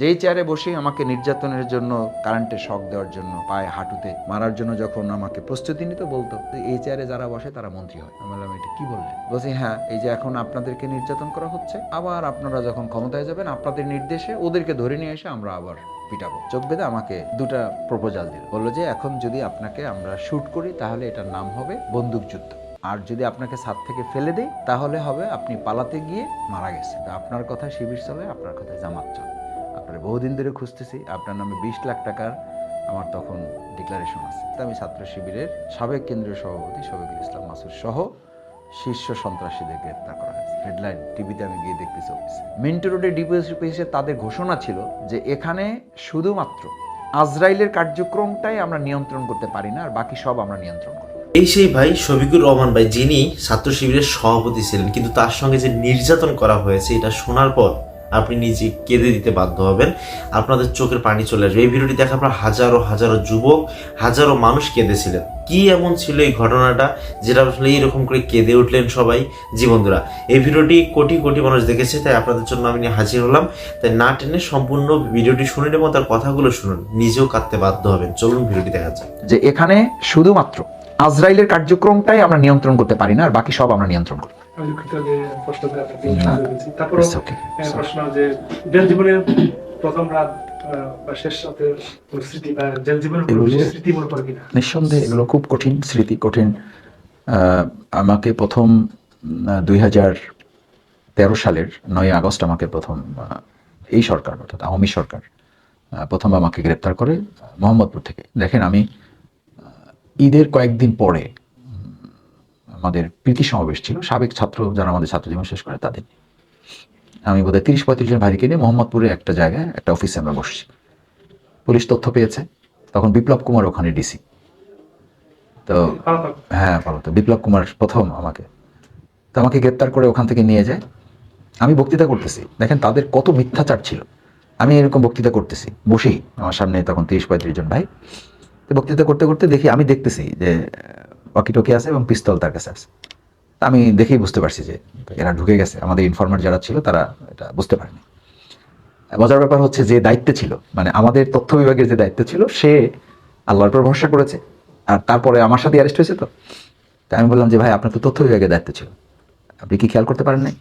যেই চেয়ারে বসেই আমাকে নির্যাতনের জন্য কারেন্টে শক দেওয়ার জন্য, পায়ে হাঁটুতে মারার জন্য যখন আমাকে প্রস্তুতি নিতে বলতো এই চেয়ারে যারা বসে তারা মন্ত্রী হয়। আমি বললাম, এটা কি বললেন? বলছি হ্যাঁ এই যে এখন আপনাদেরকে নির্যাতন করা হচ্ছে, আবার আপনারা যখন ক্ষমতায় যাবেন, আপনাদের নির্দেশে ওদেরকে ধরে নিয়ে এসে আমরা আবার পিটাবো। চোখ বেঁধে আমাকে দুটা প্রপোজাল দিল। বলল যে, এখন যদি আপনাকে আমরা শুট করি, তাহলে এটার নাম হবে বন্দুকযুদ্ধ আর যদি আপনাকে ছাদ থেকে ফেলে দেই, তাহলে হবে আপনি পালাতে গিয়ে মারা গেছে আপনার কথা শিবির চলে আপনার কথা জামাত চলে। বহুদিন ধরে খুঁজতেছি। আপনার নামে বিশ লাখ টাকার আমার তখন ডিক্লারেশন আছে। আমি ছাত্র শিবিরের সাবেক কেন্দ্রীয় সভাপতি শফিকুল ইসলাম মাসুদ সহ শীর্ষ সন্ত্রাসীদের গ্রেপ্তার করা হয়েছে। হেডলাইন টিভিতে আমি গিয়ে দেখতেছি অফিসে মিন্টু রোডে ডিপিএসপি অফিসে তাদের ঘোষণা ছিল যে এখানে শুধুমাত্র আজরাইলের কার্যক্রমটাই আমরা নিয়ন্ত্রণ করতে পারি না, আর বাকি সব আমরা নিয়ন্ত্রণ করি এই সেই ভাই শফিকুর রহমান ভাই, যিনি ছাত্র শিবিরের সভাপতি ছিলেন, কিন্তু তার সঙ্গে যে নির্যাতন করা হয়েছে, এটা শোনার পর আপনি নিজে কেঁদে দিতে বাধ্য হবেন। আপনাদের চোখের পানি চলে আসবে। এই ভিডিওটি দেখার পর হাজারো হাজারো যুবক, হাজারো মানুষ কেঁদেছিলেন। কি এমন ছিল এই ঘটনাটা যেটা আসলে এইরকম করে কেঁদে উঠলেন সবাই? জীবনরা এই ভিডিওটি কোটি কোটি মানুষ দেখেছে, তাই আপনাদের জন্য আমি হাজির হলাম। তাই না টেনে সম্পূর্ণ ভিডিওটি শুনে এবং তার কথাগুলো শুনুন। নিজেও কাঁদতে বাধ্য হবেন। চলুন ভিডিওটি দেখা যাক। যে এখানে শুধুমাত্র আজরাইলের কার্যক্রমটাই আমরা নিয়ন্ত্রণ করতে পারি না, আর বাকি সব আমরা নিয়ন্ত্রণ করি আমি যে প্রশ্ন করে আপনাকে না। সুযোগ দিয়েছি। তারপর প্রশ্ন যে জেল জীবনের প্রথম রাত আহ, বা শেষ রাতের কোনো স্মৃতি বা জেল জীবনের কোনো এগুলো- বিশেষ স্মৃতি পড়ে কিনা? নিঃসন্দেহে এগুলো খুব কঠিন স্মৃতি কঠিন। আমাকে প্রথম দুই হাজার তেরো সালের নয় আগস্ট আমাকে প্রথম এই সরকার অর্থাৎ আওয়ামী সরকার প্রথম আমাকে গ্রেপ্তার করে মোহাম্মদপুর থেকে। দেখেন আমি ঈদের কয়েকদিন পরে আমাদের প্রীতি সমাবেশ ছিল। সাবেক ছাত্র যারা আমাদের ছাত্র জীবন শেষ করে তাদের আমি বোধহয় তিরিশ পঁয়ত্রিশ জন ভাইকে নিয়ে মোহাম্মদপুরে একটা জায়গায় একটা অফিসে আমরা বসছি। পুলিশ তথ্য পেয়েছে। তখন বিপ্লব কুমার ওখানে ডিসি তো হ্যাঁ বলো তো বিপ্লব কুমার প্রথম আমাকে। তো আমাকে গ্রেপ্তার করে ওখান থেকে নিয়ে যায়। আমি বক্তৃতা করতেছি। দেখেন তাদের কত মিথ্যাচার ছিল। আমি এরকম বক্তৃতা করতেছি। বসেই আমার সামনে তখন তিরিশ পঁয়ত্রিশ জন ভাই। তো বক্তৃতা করতে করতে দেখি আমি দেখতেছি যে ওয়াকি টকি আছে এবং পিস্তল তার কাছে আছে। তা আমি দেখেই বুঝতে পারছি যে এরা ঢুকে গেছে। আমাদের ইনফরমার যারা ছিল তারা এটা বুঝতে পারেনি। মজার ব্যাপার হচ্ছে যে দায়িত্বে ছিল মানে আমাদের তথ্য বিভাগের যে দায়িত্ব ছিল সে আল্লাহর উপর ভরসা করেছে। আর তারপরে আমার সাথে অ্যারেস্ট হয়েছে তো। তাই আমি বললাম যে ভাই আপনার তো তথ্য বিভাগের দায়িত্ব ছিল। আপনি কি খেয়াল করতে পারেন নাই?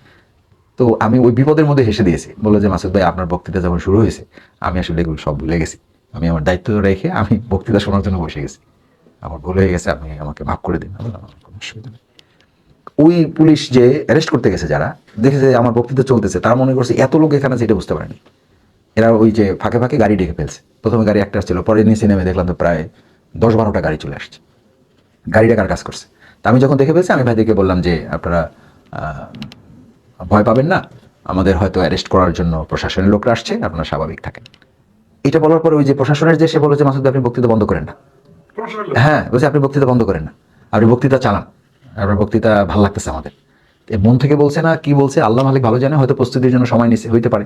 তো আমি ওই বিপদের মধ্যে হেসে দিয়েছি। বলল যে মাসুদ ভাই আপনার বক্তৃতা যখন শুরু হয়েছে আমি আসলে এগুলো সব ভুলে গেছি। আমি আমার দায়িত্ব রেখে আমি বক্তৃতা শোনার জন্য বসে গেছি। আমার ভুল হয়ে গেছে, আপনি আমাকে মাফ করে দিন "আমার কোনো অসুবিধা নেই। ওই পুলিশ যে অ্যারেস্ট করতে গেছে যারা, দেখেছে আমার বক্তৃতা চলতেছে, তারা মনে করছে এত লোক এখানে এটা বুঝতে পারেনি। এরা ওই যে ফাঁকে ফাঁকে গাড়ি ডেকে ফেলছে। প্রথমে গাড়ি একটা আসছিল, পরে নিচে নেমে দেখলাম তো প্রায় দশ বারোটা গাড়ি চলে আসছে। গাড়িটা কার কাজ করছে? তা আমি যখন দেখে ফেলছি, আমি ভাইদেরকে বললাম যে, আপনারা ভয় পাবেন না, আমাদের হয়তো অ্যারেস্ট করার জন্য প্রশাসনের লোকরা আসছে, আপনারা স্বাভাবিক থাকেন। এটা বলার পরে ওই যে প্রশাসনের যে, সে বলে যে, মাসুদ আপনি বক্তৃতা বন্ধ করেন না। হ্যাঁ বলছে আপনি বক্তৃতা বন্ধ করেন না। আপনি বক্তৃতা চালান। আপনার বক্তৃতা ভালো লাগতেছে আমাদের। মন থেকে বলছে না, কি বলছে, আল্লাহ মালিক ভালো জানে, হয়তো প্রস্তুতির জন্য সময় নিচ্ছে হইতে পারে।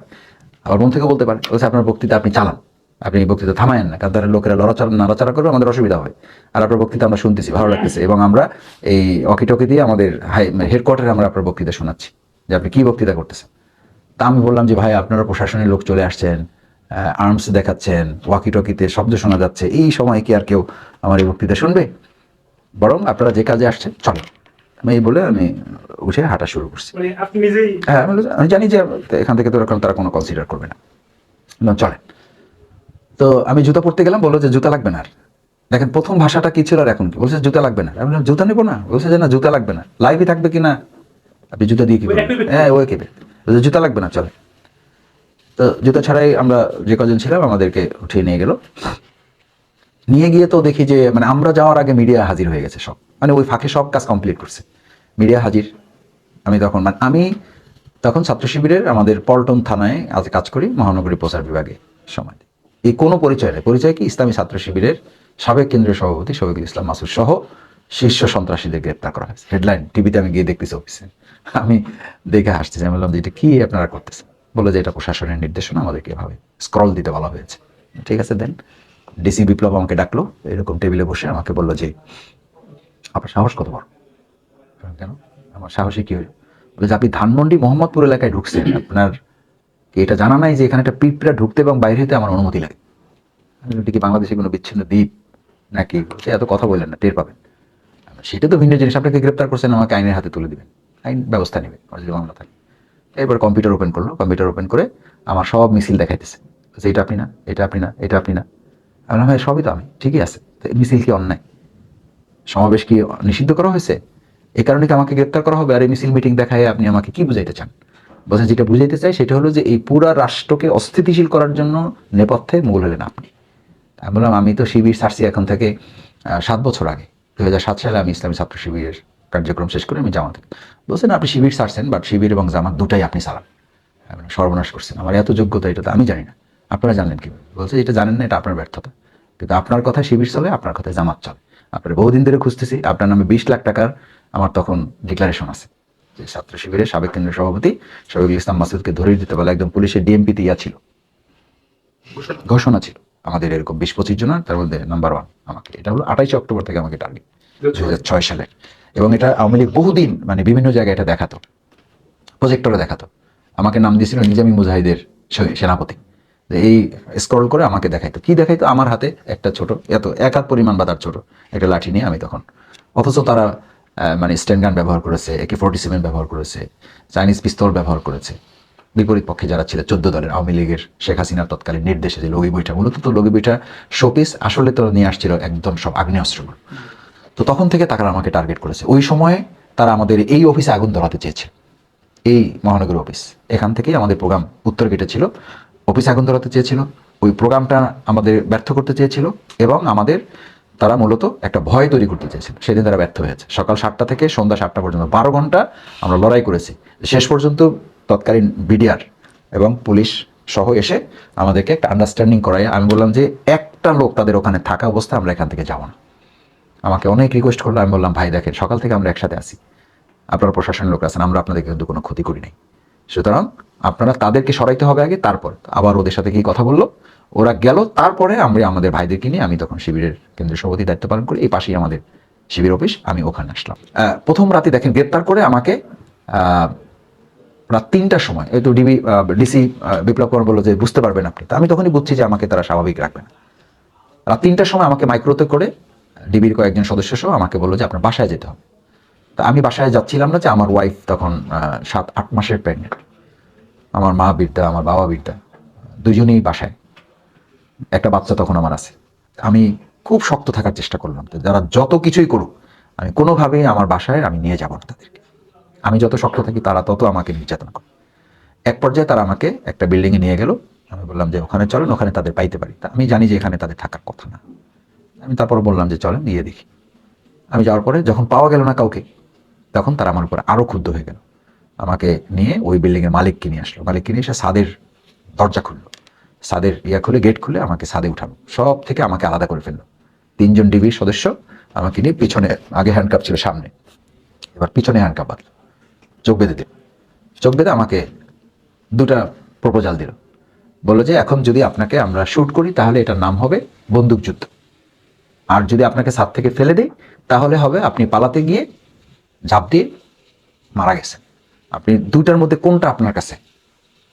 আবার মন থেকে বলতে পারে, বলছে আপনার বক্তৃতা আপনি চালান। আপনি এই বক্তৃতা থামায়েন না, কারণ তারা লোকেরা লড়াচড়া, নাড়াচাড়া করবে, আমাদের অসুবিধা হয়। আর আপনার বক্তৃতা আমরা শুনতেছি, ভালো লাগতেছে। এবং আমরা এই অকিটকি দিয়ে আমাদের হাই হেডকোয়ার্টারে আমরা আপনার বক্তৃতা শোনাচ্ছি, যে আপনি কি বক্তৃতা করতেছেন। তা আমি বললাম যে, ভাই, আপনারা প্রশাসনের লোক চলে আসছেন আর্মস দেখাচ্ছেন ওয়াকি টকিতে শব্দ শোনা যাচ্ছে। এই সময় কি আর কেউ আমার এই বক্তৃতা শুনবে? বরং আপনারা যে কাজে আসছেন চলো। আমি এই বলে আমি উঠে হাঁটা শুরু করছি। মানে হ্যাঁ আমি জানি যে এখান থেকে তো এরকম তারা কোনো কনসিডার করবে না। চলেন। তো আমি জুতা পরতে গেলাম বলল যে জুতা লাগবে না আর। দেখেন প্রথম ভাষাটা কি ছিল আর এখন কি? বলছে জুতা লাগবে না। আমি বললাম জুতা নেব না? বলছে যে না জুতা লাগবে না। লাইভে থাকবে কি না? আপনি জুতা দিয়ে কি? হ্যাঁ ওই কেবে বলছে জুতা লাগবে না চলে তো জুতা ছাড়াই আমরা যে কজন ছিলাম, আমাদেরকে উঠিয়ে নিয়ে গেল। নিয়ে গিয়ে তো দেখি যে মানে আমরা যাওয়ার আগে মিডিয়া হাজির হয়ে গেছে সব। মানে ওই ফাঁকে সব কাজ কমপ্লিট করছে। মিডিয়া হাজির। আমি তখন মানে আমি তখন ছাত্র শিবিরের আমাদের পল্টন থানায় আজ কাজ করি, মহানগরী প্রচার বিভাগে সময় এই কোনো পরিচয় নেই। পরিচয় কি? ইসলামী ছাত্র শিবিরের সাবেক কেন্দ্রীয় সভাপতি শফিকুল ইসলাম মাসুদ সহ শীর্ষ সন্ত্রাসীদের গ্রেপ্তার করা হয়েছে। হেডলাইন টিভিতে আমি গিয়ে দেখতেছি অফিসে আমি দেখে হাসতেছি। আমি বললাম যে, এটা কি আপনারা করতেছেন? বলে যে এটা প্রশাসনের নির্দেশনা, আমাদেরকে এভাবে স্ক্রল দিতে বলা হয়েছে। ঠিক আছে দেন ডিসি বিপ্লব আমাকে ডাকলো, এরকম টেবিলে বসে আমাকে বলল যে, আপনার সাহস কত বড়? কেন? আমার সাহসে কি হলো? বলে যে, আপনি ধানমন্ডি মোহাম্মদপুর এলাকায় ঢুকছেন। আপনার এটা জানা নাই যে এখানে একটা পিঁপড়া ঢুকতে এবং বাইরে হতে আমার অনুমতি লাগে? কি বাংলাদেশে কোনো বিচ্ছিন্ন দ্বীপ নাকি? এত কথা বললেন না, টের পাবেন। সেটা তো ভিন্ন জিনিস। আপনাকে গ্রেপ্তার করছেন? আমাকে আইনের হাতে তুলে দিবেন। আইন ব্যবস্থা নেবে। আমার যদি মামলা থাকে এবার কম্পিউটার ওপেন করল। কম্পিউটার ওপেন করে আমার সব মিছিল দেখাইতেছে। বলছে, এটা আপনি না এটা আপনি না এটা আপনি না। আমি হ্যাঁ সবই তো আমি ঠিকই আছে। মিছিল কি অন্যায়? সমাবেশ কি নিষিদ্ধ করা হয়েছে? এই কারণে কি আমাকে গ্রেপ্তার করা হবে? আর এই মিছিল মিটিং দেখায় আপনি আমাকে কি বুঝাইতে চান? বলছেন যেটা বুঝাইতে চাই সেটা হলো যে এই পুরা রাষ্ট্রকে অস্থিতিশীল করার জন্য নেপথ্যে মূল হলেন আপনি। আমি বললাম আমি তো শিবির ছাড়ছি এখন থেকে সাত বছর আগে। দু হাজার সাত সালে আমি ইসলামী ছাত্র শিবিরের কার্যক্রম শেষ করে আমি জামাতে বলছেন আপনি শিবির ছাড়ছেন বাট শিবির এবং জামাত দুটাই আপনি আমি সর্বনাশ করছেন। আমার এত যোগ্যতা এটা তো আমি জানি না। আপনারা জানেন কি? বলছে এটা জানেন না এটা আপনার ব্যর্থতা। কিন্তু আপনার কথায় শিবির চলে আপনার কথায় জামাত চলে। আপনার বহুদিন ধরে খুঁজতেছি আপনার নামে বিশ লাখ টাকার আমার তখন ডিক্লারেশন আছে। যে ছাত্র শিবিরের সাবেক কেন্দ্রীয় সভাপতি শহীদুল ইসলাম মাসুদকে ধরে দিতে বলে একদম পুলিশের ডিএমপিতে ইয়া ছিল। ঘোষণা ছিল। আমাদের এরকম বিশ পঁচিশ জনের তার মধ্যে নাম্বার ওয়ান আমাকে। এটা হলো আঠাইশে অক্টোবর থেকে আমাকে টার্গেট দু হাজার ছয় সালের। এবং এটা আওয়ামী লীগ বহুদিন মানে বিভিন্ন জায়গায় এটা দেখাতো প্রজেক্টরে দেখাতো। আমাকে নাম দিয়েছিল নিজামী মুজাহিদের সেনাপতি। এই স্ক্রল করে আমাকে দেখাইতো। কি দেখাইতো? আমার হাতে একটা ছোট, এত এক হাত পরিমাণ বা তার ছোট একটা লাঠি নিয়ে আমি তখন। অথচ তারা মানে স্ট্যান্ড ব্যবহার করেছে একে ফোর্টি সেভেন ব্যবহার করেছে চাইনিজ পিস্তল ব্যবহার করেছে। বিপরীত পক্ষে যারা ছিল, চোদ্দ দলের আওয়ামী লীগের শেখ হাসিনার তৎকালীন নির্দেশে যে লগি বইটা মূলত তো লগি বইটা শোপিস আসলে তো নিয়ে আসছিল একদম সব আগ্নেয়াস্ত্রগুলো। তো তখন থেকে তারা আমাকে টার্গেট করেছে। ওই সময়ে তারা আমাদের এই অফিসে আগুন ধরাতে চেয়েছে এই মহানগর অফিস এখান থেকেই আমাদের প্রোগ্রাম উত্তর গেটে ছিল। অফিস আগুন ধরাতে চেয়েছিল। ওই প্রোগ্রামটা আমাদের ব্যর্থ করতে চেয়েছিল এবং আমাদের তারা মূলত একটা ভয় তৈরি করতে চেয়েছিল। সেদিন তারা ব্যর্থ হয়েছে। সকাল সাতটা থেকে সন্ধ্যা সাতটা পর্যন্ত বারো ঘণ্টা আমরা লড়াই করেছি। শেষ পর্যন্ত তৎকালীন বিডিআর এবং পুলিশ সহ এসে আমাদেরকে একটা আন্ডারস্ট্যান্ডিং করাই আমি বললাম যে একটা লোক তাদের ওখানে থাকা অবস্থা আমরা এখান থেকে যাব না। আমাকে অনেক রিকোয়েস্ট করল, আমি বললাম, ভাই, দেখেন, সকাল থেকে আমরা একসাথে আছি। আপনারা প্রশাসনের লোক আছেন, আমরা আপনাদেরকে কিন্তু কোনো ক্ষতি করি নাই। সুতরাং আপনারা তাদেরকে সরাইতে হবে আগে, তারপর। আবার ওদের সাথে গিয়ে কথা বলল। ওরা গেল, তারপরে আমরা আমাদের ভাইদেরকে নিয়ে, আমি তখন শিবিরের কেন্দ্রীয় সভাপতি দায়িত্ব পালন করি, এই পাশেই আমাদের শিবির অফিস, আমি ওখানে আসলাম। প্রথম রাতে দেখেন, গ্রেপ্তার করে আমাকে রাত তিনটার সময়, এই তো ডিবি ডিসি বিপ্লব কুমার বলল যে, বুঝতে পারবেন আপনি। আমি তখনই বুঝছি যে আমাকে তারা স্বাভাবিক রাখবে না। রাত তিনটার সময় আমাকে মাইক্রোতে করে ডিবির কয়েকজন সদস্য সহ আমাকে বলল যে, আপনার বাসায় যেতে হবে। তা আমি বাসায় যাচ্ছিলাম না যে আমার ওয়াইফ তখন সাত, আট মাসের প্রেগনেন্ট আমার মা বৃদ্ধা, আমার বাবা বৃদ্ধা, দুজনেই বাসায়। একটা বাচ্চা তখন আমার আছে। আমি খুব শক্ত থাকার চেষ্টা করলাম যারা যত কিছুই করুক, আমি কোনোভাবেই আমার বাসায় আমি নিয়ে যাব না তাদেরকে। আমি যত শক্ত থাকি, তারা তত আমাকে নির্যাতন করে। এক পর্যায়ে তারা আমাকে একটা বিল্ডিংয়ে নিয়ে গেল। আমি বললাম যে, ওখানে চলেন, ওখানে তাদের পাইতে পারি। তা আমি জানি যে, এখানে তাদের থাকার কথা না। আমি তারপর বললাম যে চলেন গিয়ে দেখি। আমি যাওয়ার পরে যখন পাওয়া গেল না কাউকে, তখন তারা আমার উপর আরও ক্ষুব্ধ হয়ে গেল। আমাকে নিয়ে ওই বিল্ডিং এর মালিককে নিয়ে আসলো। মালিককে নিয়ে এসে সাদের দরজা খুললো। সাদের ইয়া খুলে, গেট খুলে আমাকে সাদে উঠালো। সব থেকে আমাকে আলাদা করে ফেলল। তিনজন ডিবির সদস্য আমাকে নিয়ে পিছনে, আগে হ্যান্ডকাপ ছিল সামনে, এবার পিছনে হ্যান্ডকাপ বাঁধলো। চোখ বেঁধে দিল। চোখ বেঁধে আমাকে দুটা প্রপোজাল দিল। বলল যে, এখন যদি আপনাকে আমরা শ্যুট করি, তাহলে এটার নাম হবে বন্দুকযুদ্ধ। আর যদি আপনাকে ছাদ থেকে ফেলে দেই, তাহলে হবে আপনি পালাতে গিয়ে ঝাঁপ দিয়ে মারা গেছেন। আপনি দুইটার মধ্যে কোনটা আপনার কাছে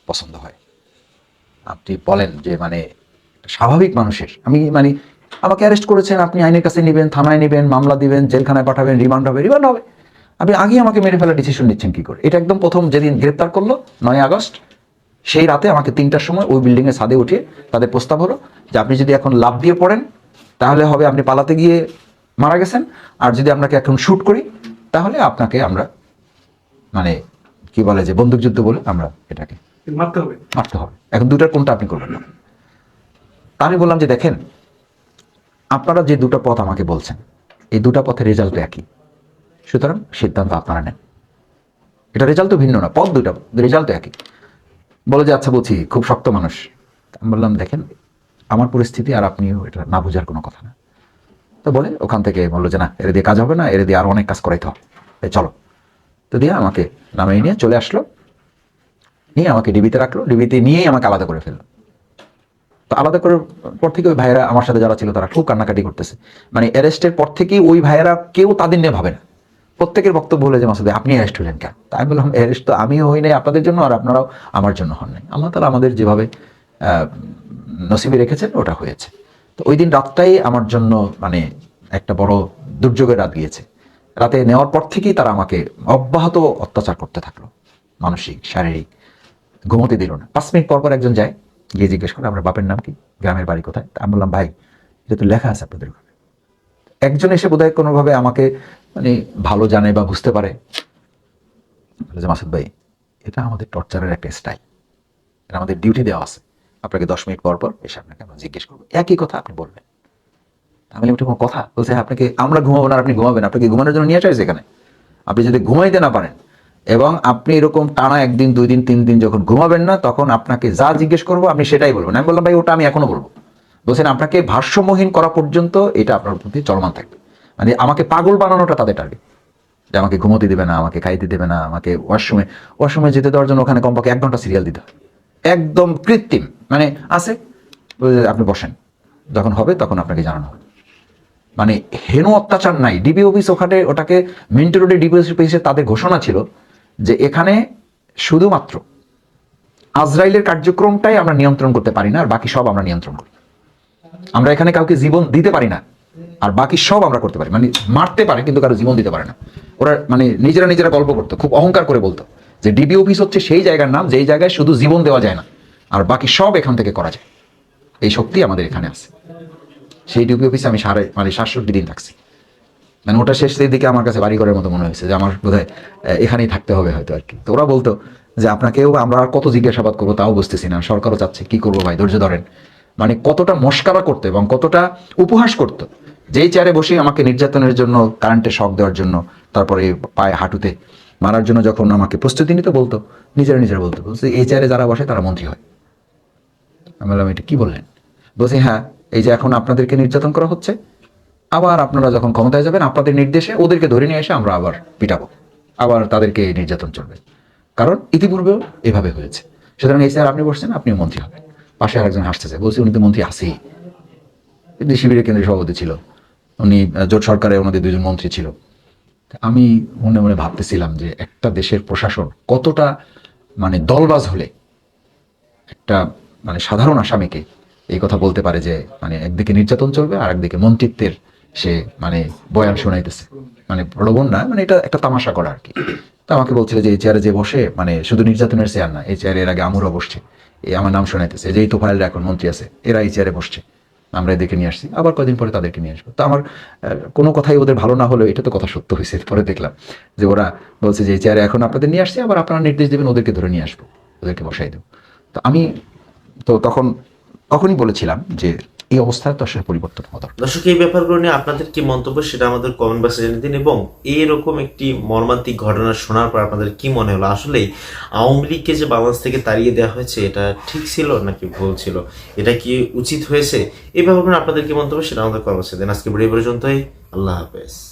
পছন্দ হয়? আপনি বলেন যে মানে স্বাভাবিক মানুষের, আমি মানে আমাকে অ্যারেস্ট করেছেন, আপনি আইনের কাছে নেবেন, থানায় নেবেন, মামলা দিবেন, জেলখানায় পাঠাবেন রিমান্ড হবে রিমান্ড হবে। আপনি আগেই আমাকে মেরে ফেলার ডিসিশন নিচ্ছেন কি করে? এটা একদম প্রথম যেদিন গ্রেপ্তার করল, নয় আগস্ট, সেই রাতে আমাকে তিনটার সময় ওই বিল্ডিংয়ে ছাদে উঠিয়ে তাদের প্রস্তাব হলো যে, আপনি যদি এখন লাভ দিয়ে পড়েন তাহলে হবে আপনি পালাতে গিয়ে মারা গেছেন। আর যদি আপনাকে এখন শ্যুট করি তাহলে আপনাকে আমরা মানে কি বলে যে বন্দুকযুদ্ধ বলে আমরা এটাকে মারতে হবে। মারতে হবে। এখন দুটার কোনটা আপনি করবেন না। তা আমি বললাম যে দেখেন আপনারা যে দুটো পথ আমাকে বলছেন এই দুটা পথের রেজাল্ট একই। সুতরাং সিদ্ধান্ত আপনারা নেন। এটা রেজাল্ট তো ভিন্ন না পথ দুটা রেজাল্ট একই। বলে যে আচ্ছা বলছি খুব শক্ত মানুষ। আমি বললাম দেখেন আমার পরিস্থিতি আর আপনিও এটা না বোঝার কোনো কথা না। তো বলে ওখান থেকে বলল যে, না, এর দিয়ে কাজ হবে না, এর দিয়ে আরও অনেক কাজ করাইতে হবে। চলো। তো দিয়ে আমাকে নামিয়ে নিয়ে চলে আসলো। নিয়ে আমাকে ডিবিতে রাখল। ডিবিতে নিয়েই আমাকে আলাদা করে ফেলল। তো আলাদা করার পর থেকে ওই ভাইয়েরা আমার সাথে যারা ছিল তারা খুব কান্নাকাটি করতেছে। মানে অ্যারেস্টের পর থেকেই ওই ভাইয়েরা কেউ তাদের নিয়ে ভাবে না। প্রত্যেকের বক্তব্য হলে যে, মাসুদ আপনি অ্যারেস্ট হলেন কেন? তাই বললাম অ্যারেস্ট তো আমিও হই নাই আপনাদের জন্য আর আপনারাও আমার জন্য হন নাই। আল্লাহ তালা আমাদের যেভাবে নসিবে রেখেছেন, ওটা হয়েছে। তো ওই দিন রাতটাই আমার জন্য মানে একটা বড় দুর্যোগের রাত গিয়েছে। রাতে নেওয়ার পর থেকেই তারা আমাকে অব্যাহত অত্যাচার করতে থাকল। মানসিক, শারীরিক, ঘুমোতে দিল না। পাঁচ মিনিট পর পর একজন যায়, গিয়ে জিজ্ঞেস করে, আপনার বাপের নাম কি? গ্রামের বাড়ি কোথায়? আমি বললাম, ভাই, এটা তো লেখা আছে আপনাদের ঘরে একজন এসে বোধহয় কোনোভাবে আমাকে মানে ভালো জানে বা বুঝতে পারে। মাসুদ ভাই, এটা আমাদের টর্চারের একটা স্টাইল এটা আমাদের ডিউটি দেওয়া আছে। আপনাকে দশ মিনিট পর পর এসে আপনাকে আমরা জিজ্ঞেস করব। একই কথা আপনি বলবেন। আমি কোনো কথা বলছে, আপনাকে আমরা ঘুমাবো না আপনি ঘুমাবেন আপনাকে ঘুমানোর জন্য নিয়ে আসা হয়েছে এখানে। আপনি যদি ঘুমাইতে না পারেন, এবং আপনি এরকম টানা একদিন, দুই দিন, তিন দিন যখন ঘুমাবেন না, তখন আপনাকে যা জিজ্ঞেস করব, আপনি সেটাই বলবেন। আমি বললাম, ভাই, ওটা আমি এখনও বলব। বলছেন, আপনাকে ভারসাম্যহীন করা পর্যন্ত এটা আপনার প্রতি চলমান থাকবে। মানে আমাকে পাগল বানানোটা তাদের টার্গেট যে আমাকে ঘুমোতে দেবে না, আমাকে খাইতে দেবে না, আমাকে ওয়াশরুমে ওয়াশরুমে যেতে দেওয়ার জন্য ওখানে কমপক্ষে এক ঘণ্টা সিরিয়াল দিতে হয়। একদম কৃত্রিম। মানে আছে আপনি বসেন। যখন হবে তখন আপনাকে জানানো হবে। মানে হেন অত্যাচার নাই। ডিবি অফিস ওখানে ওটাকে মিন্টো রোডে ডিবি অফিসে তাদের ঘোষণা ছিল যে এখানে শুধুমাত্র আজরাইলের কার্যক্রমটাই আমরা নিয়ন্ত্রণ করতে পারি না, আর বাকি সব আমরা নিয়ন্ত্রণ করি। আমরা এখানে কাউকে জীবন দিতে পারি না, আর বাকি সব আমরা করতে পারি। মানে মারতে পারে, কিন্তু কারও জীবন দিতে পারে না। ওরা মানে নিজেরা নিজেরা গল্প করতো, খুব অহংকার করে বলতো যে ডিবি অফিস হচ্ছে সেই জায়গার নাম, যেই জায়গায় শুধু জীবন দেওয়া যায় না। আর বাকি সব এখান থেকে করা যায়। এই শক্তি আমাদের এখানে আছে। সেই ডিবি অফিসে আমি সাড়ে মানে সাতষট্টি দিন থাকছি। মানে ওটা শেষ দিকে আমার কাছে বাড়ি ঘরের মতো মনে হয়েছে যে আমার বোধহয় এখানেই থাকতে হবে হয়তো আর কি। তো ওরা বলতো যে আপনাকেও আমরা আর কত জিজ্ঞাসাবাদ করব তাও বুঝতেছি না। সরকারও চাচ্ছে, কি করব ভাই, ধৈর্য ধরেন। মানে কতটা মস্কারা করতো এবং কতটা উপহাস করতো। যেই চেয়ারে বসে আমাকে নির্যাতনের জন্য কারেন্টে শক দেওয়ার জন্য, তারপরে পায়ে হাঁটুতে মারার জন্য যখন আমাকে প্রস্তুতি নিতে বলতো, নিজেরা নিজেরা বলতো এই চেয়ারে যারা বসে তারা মন্ত্রী হয়। আমি এটা কি বললেন? বলছি হ্যাঁ এই যে এখন আপনাদেরকে নির্যাতন করা হচ্ছে, আবার আপনারা যখন ক্ষমতায় যাবেন, আপনাদের নির্দেশে ওদেরকে ধরে নিয়ে এসে আমরা আবার পিটাবো। আবার তাদেরকে নির্যাতন চলবে। কারণ ইতিপূর্বেও এভাবে হয়েছে। সুতরাং এই স্যার, আপনি বসছেন, আপনিও মন্ত্রী হবেন। পাশে আরেকজন হাসতেছে বলছি, উনি তো মন্ত্রী কিন্তু শিবিরের কেন্দ্রীয় সভাপতি ছিল। উনি জোট সরকারে ওনাদের দুজন মন্ত্রী ছিল। আমি মনে মনে ভাবতেছিলাম যে একটা দেশের প্রশাসন কতটা মানে দলবাজ হলে, একটা মানে সাধারণ আসামিকে এই কথা বলতে পারে যে মানে একদিকে নির্যাতন চলবে আর একদিকে মন্ত্রিত্বের সে মানে বয়ান শোনাইতেছে। মানে প্রলোভন না মানে এটা একটা তামাশা করা আর কি। তো আমাকে বলছিল যে, এই চেয়ারে যে বসে মানে শুধু নির্যাতনের চেয়ার না, এই চেয়ারে এর আগে আমুরা বসছে। এই আমার নাম শোনাইতেছে যে এই তোফাইলরা এখন মন্ত্রী আছে, এরা এই চেয়ারে বসছে। আমরা এদেরকে নিয়ে আসছি, আবার কদিন পরে তাদেরকে নিয়ে আসব। তো আমার কোনো কথাই ওদের ভালো না হলেও এটা তো কথা সত্য হয়েছে পরে দেখলাম যে ওরা বলছে যে, এই চেয়ারে এখন আপনাদের নিয়ে আসছে, আবার আপনারা নির্দেশ দেবেন, ওদেরকে ধরে নিয়ে আসব, ওদেরকে বসাই দেবো। তো আমি তো তখন, তখনই বলেছিলাম যে এই অবস্থায় তো আসলে পরিবর্তন হওয়া দরকার। দর্শক, এই ব্যাপারগুলো নিয়ে আপনাদের কি মন্তব্য সেটা আমাদের কমেন্ট বক্সে জানিয়ে দিন এবং এরকম একটি মর্মান্তিক ঘটনা শোনার পর আপনাদের কি মনে হলো? আসলেই আওয়ামী লীগকে যে বাংলাদেশ থেকে তাড়িয়ে দেওয়া হয়েছে, এটা ঠিক ছিল নাকি ভুল ছিল? এটা কি উচিত হয়েছে? এই ব্যাপারগুলো আপনাদের কি মন্তব্য সেটা আমাদের কমেন্ট বক্সে দিন। আজকে ভিডিও পর্যন্তই। আল্লাহ হাফেজ।